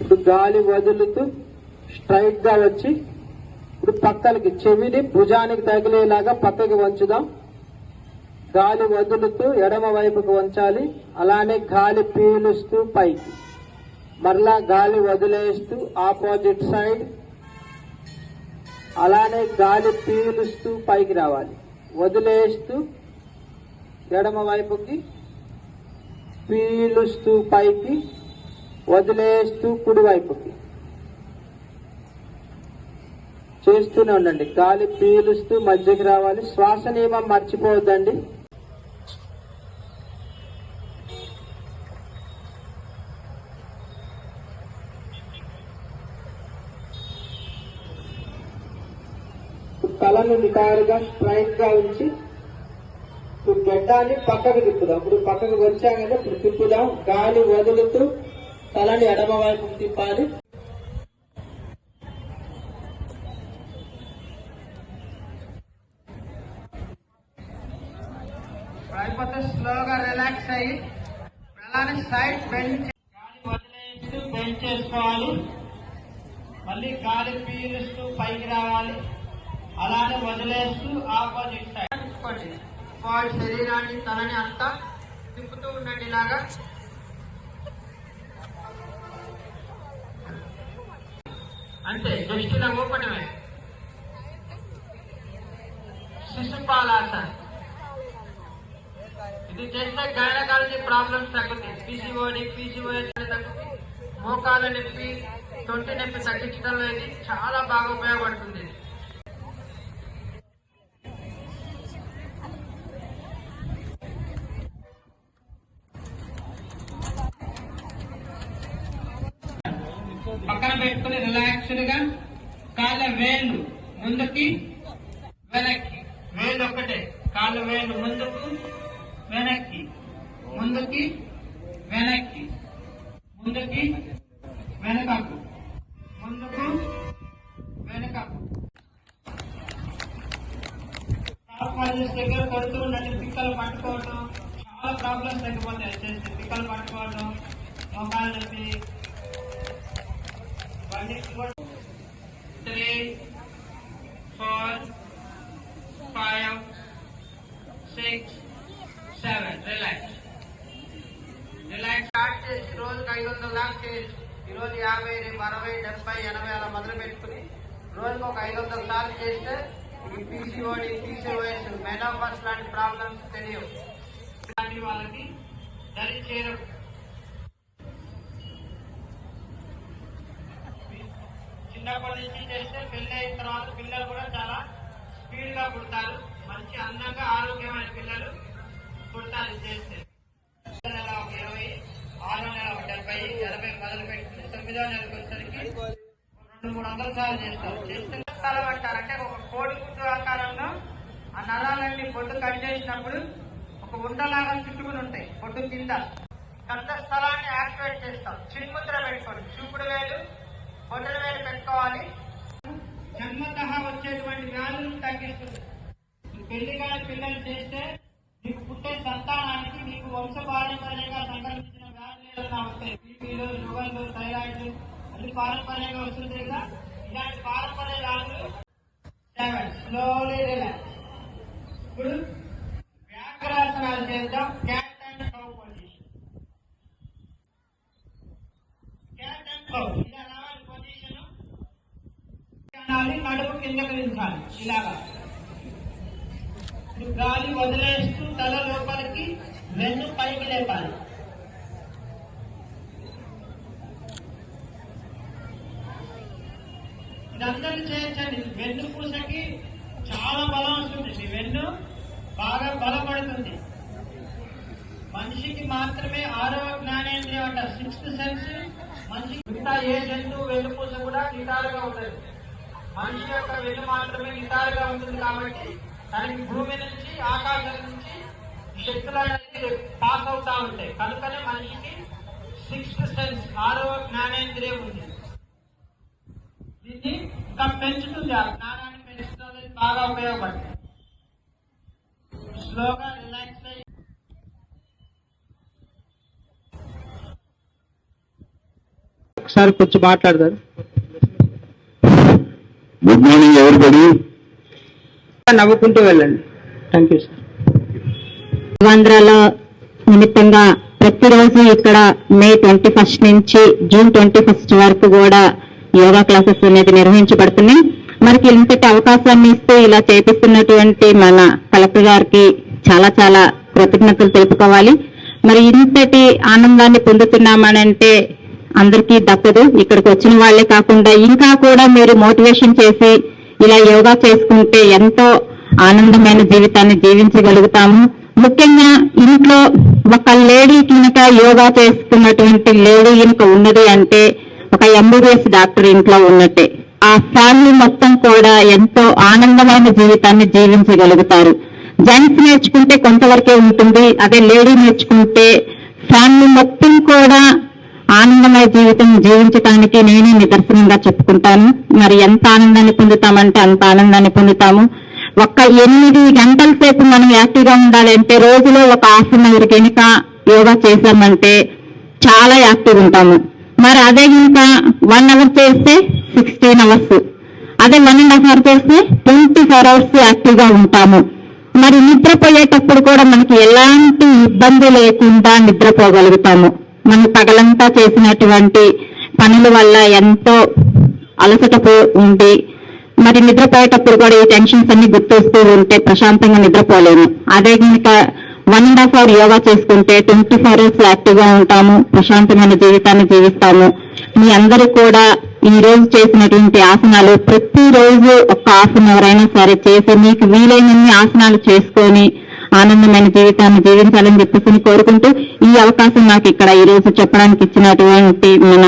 ఇప్పుడు గాలి వదులుతూ స్ట్రైట్గా వచ్చి ఇప్పుడు పక్కలకి చెవిని భుజానికి తగిలేలాగా పక్కకి వంచుదాం. గాలి వదులుతూ ఎడమ వైపుకు వంచాలి. అలానే గాలి పీలుస్తూ పైకి. మరలా గాలి వదిలేస్తూ ఆపోజిట్ సైడ్ అలానే గాలి పీలుస్తూ పైకి రావాలి. వదిలేస్తూ ఎడమ వైపుకి పీలుస్తూ పైకి. వదిలేస్తూ కుడివైపుకి. చేస్తూనే ఉండండి. గాలి పీలుస్తూ మధ్యకి రావాలి. శ్వాస నియమం మర్చిపోవద్దండి. తలను నిటారుగా స్ట్రైట్గా ఉంచి ఇప్పుడు గడ్డాన్ని పక్కకు తిప్పుదాం. ఇప్పుడు పక్కకు వచ్చాక ఇప్పుడు తిప్పుదాం. గాలి వదులుతూ తలని ఎడమ వైపుకు తిప్పాలి. అయిపోతే స్లోగా రిలాక్స్ అయ్యి అలానే సైడ్ బెండ్ గాలి వదిలేస్తూ బెండ్ చేసుకోవాలి. మళ్ళీ గాలి పీలుస్తూ పైకి రావాలి. అలానే వదిలేస్తూ ఆపోజిట్ సైడ్. శరీరాన్ని తలని అంతా తిప్పుతూ ఉండండి ఇలాగా. అంటే జస్ట్ ఇలా ఊపటమే శిశుపాలాసన ఇది చేస్తే గైనకాలజీ ప్రాబ్లమ్స్ తగ్గుతాయి. పీసీఓడి పీసీఓఎస్ తగ్గుతాయి. మోకాల నొప్పి తొంటి నొప్పి తగ్గించడంలో ఇది చాలా బాగా ఉపయోగపడుతుంది. పక్కన పెట్టుకుని రిలాక్స్డ్గా కాళ్ళ వేళ్ళు ముందుకి వెనక్కి. వేలు ఒకటే కాళ్ళ వేళ్ళు ముందుకు వెనక్కి. ముందుకి వెనక్కి. ముందుకి వెనకకు. ముందుకు వెనకకు. దగ్గర కొడుతూ ఉండండి. పిక్కలు పట్టుకోవడం చాలా ప్రాబ్లమ్స్ తగ్గిపోతాయి. పిక్కలు పట్టుకోవడం మొక్కలు నొప్పి three four five six seven relax relax start చేసి రోజుకి ఐదు వందల దాకా చేయొచ్చు ఈరోజు యాభై రేపు అరవై డెబ్బై ఎనభై అలా మొదలు పెట్టుకుని రోజుకి ఒక ఐదు వందల సార్లు చేస్తే ఈ పీసీఓడి పీసీఓఎస్ మెనోపస్ లాంటి ప్రాబ్లమ్స్ తెలియవు ఇలాంటి వాళ్ళకి దరి చేరవు చిన్నప్పటి నుంచి చేస్తే పెళ్ళి అయిన తర్వాత పిల్లలు కూడా చాలా స్పీడ్గా పుడతారు. మంచి అందంగా ఆరోగ్యమైన పిల్లలు పుడతారు చేస్తే. నెల ఒక ఇరవై ఆరో నెల ఒక డెబ్బై ఎనభై మొదలు పెట్టి తొమ్మిదో నెలకు వచ్చేసరికి రెండు మూడు వందల సార్లు చేస్తారు. చేస్తే స్థలం అంటారు అంటే ఒక కోడి గుడ్డు ఆకారంలో ఆ నరాలన్నీ పొట్టు కట్ చేసినప్పుడు ఒక ఉండలాగా చుట్టుకుని ఉంటాయి పొట్టు కింద. కంద స్థలాన్ని యాక్టివేట్ చేస్తాం. చిన్ముద్ర పెట్టుకోండి. చూపుడు వేలు బొట్టల మీద పెట్టుకోవాలి. జన్మత వచ్చేటువంటి వ్యాధులను తగ్గిస్తుంది. ఈ పెళ్ళి కాని పిల్లలు చేస్తే మీకు పుట్టే సంతానానికి మీకు వంశపారంపర్యంగా సంక్రమించిన వ్యాధులు వస్తాయి బీపీలు షుగర్లు థైరాయిడ్ అన్ని పారంపర్యంగా వస్తుంది కదా ఇలాంటి పారంపర్య వ్యాధులు స్లోలీ రిలాక్స్ ఇప్పుడు వ్యాఘ్రాసనాలు చేద్దాం. Cat and cow position cat and cow అనాలి నడుము కిందకు దించాలి ఇలాగా. ఇప్పుడు గాలి వదిలేస్తూ తల లోపలికి వెన్ను పైకి లేపాలి. ఇదందరూ చేయొచ్చండి వెన్ను పూసకి చాలా బలం వస్తుంది. ఈ వెన్ను బాగా బలపడుతుంది. మనిషికి మాత్రమే ఆరవ జ్ఞానేంద్రియం అంటారు. సిక్స్త్ సెన్స్ మనిషి మిగతా ఏ జంతువు వెన్నుపూస కూడా నిటారుగా ఉంటుంది మనిషి యొక్క వెన్ను మాత్రమే నిటారుగా ఉంటుంది కాబట్టి దానికి భూమి నుంచి ఆకాశం నుంచి శక్తులు అనేది పాస్ అవుతా ఉంటాయి. కనుకనే మనిషికి సిక్స్త్ సెన్స్ ఆరో జ్ఞానేంద్రియం ఉంది. దీన్ని ఇంకా పెంచుతుంది. ఆ జ్ఞానాన్ని పెంచుతుంది బాగా ఉపయోగపడుతుంది. స్లోగా రిలాక్స్ అయ్యి ఒకసారి కొంచెం మాట్లాడతారు గుడ్ మార్నింగ్ ఎవరిబడి నవ్వుకుంటూ వెళ్ళండి. థ్యాంక్ యూ సార్ ఆంధ్రాలో నిమిత్తంగా ప్రతిరోజు ఇక్కడ మే ట్వంటీ ఫస్ట్ నుంచి జూన్ ట్వంటీ ఫస్ట్ వరకు కూడా యోగా క్లాసెస్ అనేది నిర్వహించబడుతున్నాయి. మనకి ఇంతటి అవకాశాన్ని ఇస్తూ ఇలా చేపిస్తున్నటువంటి మన కలెక్టర్ గారికి చాలా చాలా కృతజ్ఞతలు తెలుపుకోవాలి. మరి ఇంతటి ఆనందాన్ని పొందుతున్నామనంటే అందరికీ దక్కదు ఇక్కడికి వచ్చిన వాళ్ళే కాకుండా ఇంకా కూడా మీరు మోటివేషన్ చేసి ఇలా యోగా చేసుకుంటే ఎంతో ఆనందమైన జీవితాన్ని జీవించగలుగుతాము. ముఖ్యంగా ఇంట్లో ఒక లేడీ కనుక యోగా చేసుకున్నటువంటి లేడీ కనుక ఉన్నది అంటే ఒక ఎంబీబీఎస్ డాక్టర్ ఇంట్లో ఉన్నట్టే. ఆ ఫ్యామిలీ మొత్తం కూడా ఎంతో ఆనందమైన జీవితాన్ని జీవించగలుగుతారు. జెంట్స్ నేర్చుకుంటే కొంతవరకే ఉంటుంది. అదే లేడీ నేర్చుకుంటే ఫ్యామిలీ మొత్తం కూడా ఆనందమయ జీవితం జీవించటానికి నేనే నిదర్శనంగా చెప్పుకుంటాను. మరి ఎంత ఆనందాన్ని పొందుతామంటే అంత ఆనందాన్ని పొందుతాము. ఒక్క ఎనిమిది గంటల సేపు మనం యాక్టివ్గా ఉండాలి అంటే రోజులో ఒక ఆసనం అన్ కనుక యోగా చేసామంటే చాలా యాక్టివ్ ఉంటాము. మరి అదే కనుక వన్ అవర్ చేస్తే సిక్స్టీన్ అవర్స్ అదే వన్ అండ్ హాఫ్ అవర్ చేస్తే ట్వంటీ ఫోర్ అవర్స్ యాక్టివ్గా ఉంటాము. మరి నిద్రపోయేటప్పుడు కూడా మనకి ఎలాంటి ఇబ్బంది లేకుండా నిద్రపోగలుగుతాము. మనం పగలంతా చేసినటువంటి పనుల వల్ల ఎంతో అలసట ఉండి మరి నిద్రపోయేటప్పుడు కూడా ఈ టెన్షన్స్ అన్ని గుర్తొస్తూ ఉంటే ప్రశాంతంగా నిద్రపోలేము. అదే కనుక one and half hour yoga చేసుకుంటే ట్వంటీ ఫోర్ అవర్స్ యాక్టివ్గా ఉంటాము ప్రశాంతమైన జీవితాన్ని జీవిస్తాము. మీ అందరూ కూడా ఈ రోజు చేసినటువంటి ఆసనాలు ప్రతిరోజు ఒక హాఫ్ అన్ అవర్ అయినా సరే చేసి మీకు వీలైనన్ని ఆసనాలు చేసుకొని ఆనందమైన జీవితాన్ని జీవించాలని చెప్పేసి కోరుకుంటూ ఈ అవకాశం నాకు ఇక్కడ ఈ రోజు చెప్పడానికి ఇచ్చినటువంటి మన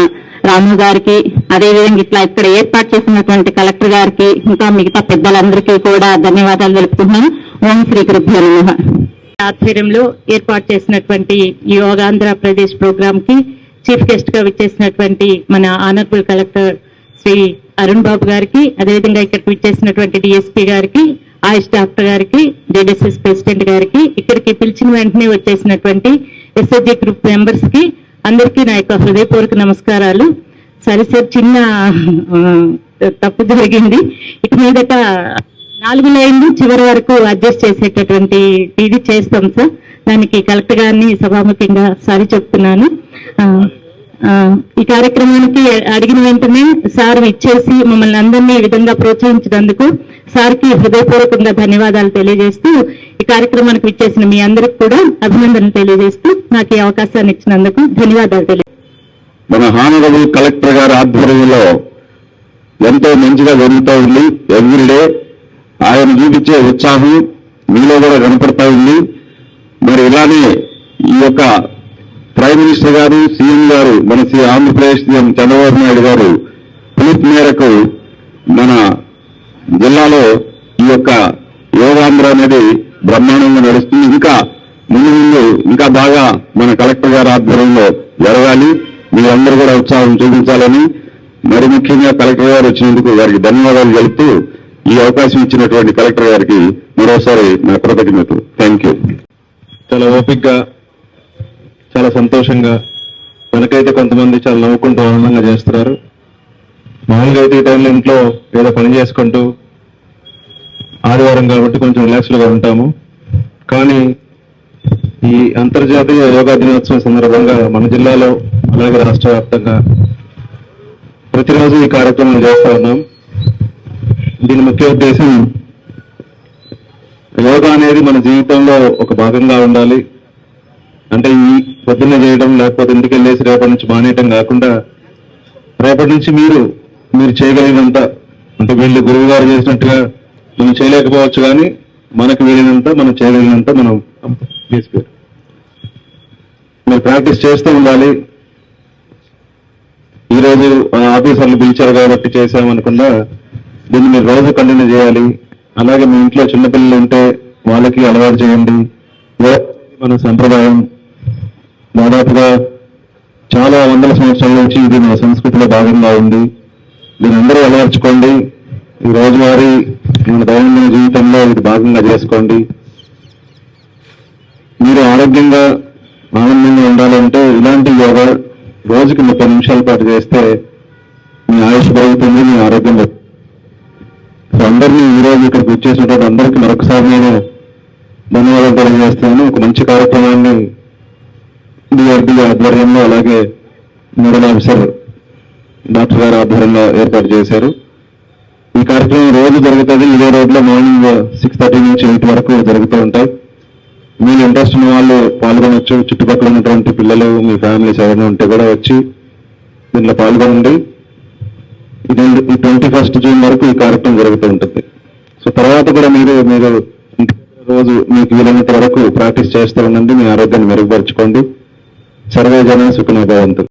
రాము గారికి అదేవిధంగా ఇట్లా ఇక్కడ ఏర్పాటు చేసినటువంటి కలెక్టర్ గారికి ఇంకా మిగతా పెద్దలందరికీ కూడా ధన్యవాదాలు తెలుపుకుంటున్నాను. ఓం శ్రీ గురుభ్యో ఆధ్వర్యంలో ఏర్పాటు చేసినటువంటి ఈ యోగాంధ్ర ప్రదేశ్ ప్రోగ్రామ్కి చీఫ్ గెస్ట్గా విచ్చేసినటువంటి మన ఆనర్బుల్ కలెక్టర్ శ్రీ అరుణ్ బాబు గారికి అదేవిధంగా ఇక్కడికి విచ్చేసినటువంటి డిఎస్పీ గారికి ఆయుష్ డాక్టర్ గారికి జేడీఎస్ఎస్ ప్రెసిడెంట్ గారికి ఇక్కడికి పిలిచిన వెంటనే వచ్చేసినటువంటి ఎస్ఎస్జి గ్రూప్ మెంబర్స్కి అందరికీ నా యొక్క హృదయపూర్వక నమస్కారాలు. సరే సార్ చిన్న తప్పు జరిగింది. ఇక మీదట నాలుగు లైన్లు చివరి వరకు అడ్జస్ట్ చేసేటటువంటి ఇది చేస్తాం సార్. దానికి కలెక్టర్ గారిని సభాముఖంగా సారి చెప్తున్నాను. ఈ కార్యక్రమానికి అడిగిన వెంటనే సార్ ఇచ్చేసి మమ్మల్ని అందరినీ ఈ విధంగా ప్రోత్సహించినందుకు సార్కి హృదయపూర్వకంగా ధన్యవాదాలు తెలియజేస్తూ ఈ కార్యక్రమానికి ఇచ్చేసిన మీ అందరికి కూడా అభినందనలు తెలియజేస్తూ నాకు ఈ అవకాశాన్ని ఇచ్చినందుకు ధన్యవాదాలు తెలియ మన హానరబుల్ కలెక్టర్ గారి ఆధ్వర్యంలో ఎంతో మంచిగా జరుగుతూ ఉంది. ఎవ్రీడే ఆయన చూపించే ఉత్సాహం మీలో కూడా కనపడతా ఉంది. మరి ఇలానే ఈ యొక్క ముఖ్యమంత్రి గారు సీఎం గారు మన శ్రీ ఆంధ్రప్రదేశ్ సీఎం చంద్రబాబు నాయుడు గారు పిలుపు మేరకు మన జిల్లాలో ఈ యొక్క యోగాంధ్ర అనేది బ్రహ్మాండంగా నడుస్తుంది. ఇంకా ముందు ముందు ఇంకా బాగా మన కలెక్టర్ గారి ఆధ్వర్యంలో జరగాలి. మీరందరూ కూడా ఉత్సాహం చూపించాలని మరి ముఖ్యంగా కలెక్టర్ గారు వచ్చినందుకు వారికి ధన్యవాదాలు తెలుపుతూ ఈ అవకాశం ఇచ్చినటువంటి కలెక్టర్ గారికి మరోసారి నా కృతజ్ఞతలు. థ్యాంక్ యూ చాలా ఓపిక్గా చాలా సంతోషంగా మనకైతే కొంతమంది చాలా నవ్వుకుంటూ ఆనందంగా చేస్తున్నారు. మామూలుగా అయితే ఈ టైంలో ఇంట్లో ఏదో పని చేసుకుంటూ ఆదివారం కాబట్టి కొంచెం రిలాక్స్డ్గా ఉంటాము. కానీ ఈ అంతర్జాతీయ యోగా దినోత్సవం సందర్భంగా మన జిల్లాలో అలాగే రాష్ట్ర వ్యాప్తంగా ప్రతిరోజు ఈ కార్యక్రమం చేస్తూ ఉన్నాం. దీని ముఖ్య ఉద్దేశం యోగా అనేది మన జీవితంలో ఒక భాగంగా ఉండాలి. అంటే ఈ పొద్దున్న చేయడం లేకపోతే ఇంటికి వెళ్ళేసి రేపటి నుంచి మానేయటం కాకుండా రేపటి నుంచి మీరు మీరు చేయగలిగినంత అంటే వీళ్ళు గురువు గారు చేసినట్టుగా మనం చేయలేకపోవచ్చు కానీ మనకు వీలైనంత మనం చేయగలిగినంత మనం చేసుకో మీరు ప్రాక్టీస్ చేస్తూ ఉండాలి. ఈరోజు ఆ ఆఫీసర్లు పిలిచారు కాబట్టి చేసామనుకున్నా దీన్ని మీరు రోజు కంటిన్యూ చేయాలి. అలాగే మీ ఇంట్లో చిన్నపిల్లలు ఉంటే వాళ్ళకి అలవాటు చేయండి. మన సంప్రదాయం దాదాపుగా చాలా వందల సంవత్సరాల నుంచి ఇది మన సంస్కృతిలో భాగంగా ఉంది. దీని అందరూ అలవర్చుకోండి. ఈ రోజువారీ మన దైనందిన జీవితంలో ఇది భాగంగా చేసుకోండి. మీరు ఆరోగ్యంగా ఆనందంగా ఉండాలంటే ఇలాంటి యోగా రోజుకి ముప్పై నిమిషాల పాటు చేస్తే మీ ఆయుష్ పెరుగుతుంది మీ ఆరోగ్యం సో అందరినీ ఈ రోజు ఇక్కడికి వచ్చేసినటువంటి అందరికీ మరొకసారి నేను ధన్యవాదాలు తెలియజేస్తున్నాను. ఒక మంచి కార్యక్రమాన్ని డిఆర్డి ఆధ్వర్యంలో అలాగే నోడల్ ఆఫీసర్ డాక్టర్ గారి ఆధ్వర్యంలో ఏర్పాటు చేశారు. ఈ కార్యక్రమం రోజు జరుగుతుంది. ఇదే రోడ్లో మార్నింగ్ సిక్స్ థర్టీ నుంచి ఎయిట్ వరకు జరుగుతూ ఉంటాయి. మీరు ఇంట్రెస్ట్ ఉన్న వాళ్ళు పాల్గొనవచ్చు చుట్టుపక్కల ఉన్నటువంటి పిల్లలు మీ ఫ్యామిలీస్ ఎవరైనా ఉంటే కూడా వచ్చి దీంట్లో పాల్గొనండి. ఇది ఈ ట్వంటీ ఫస్ట్ జూన్ వరకు ఈ కార్యక్రమం జరుగుతూ ఉంటుంది. సో తర్వాత కూడా మీరు మీరు రోజు మీకు వీలైనంత వరకు ప్రాక్టీస్ చేస్తూ ఉండండి. మీ ఆరోగ్యాన్ని మెరుగుపరచుకోండి. సర్వే జన సుఖనోభవంతు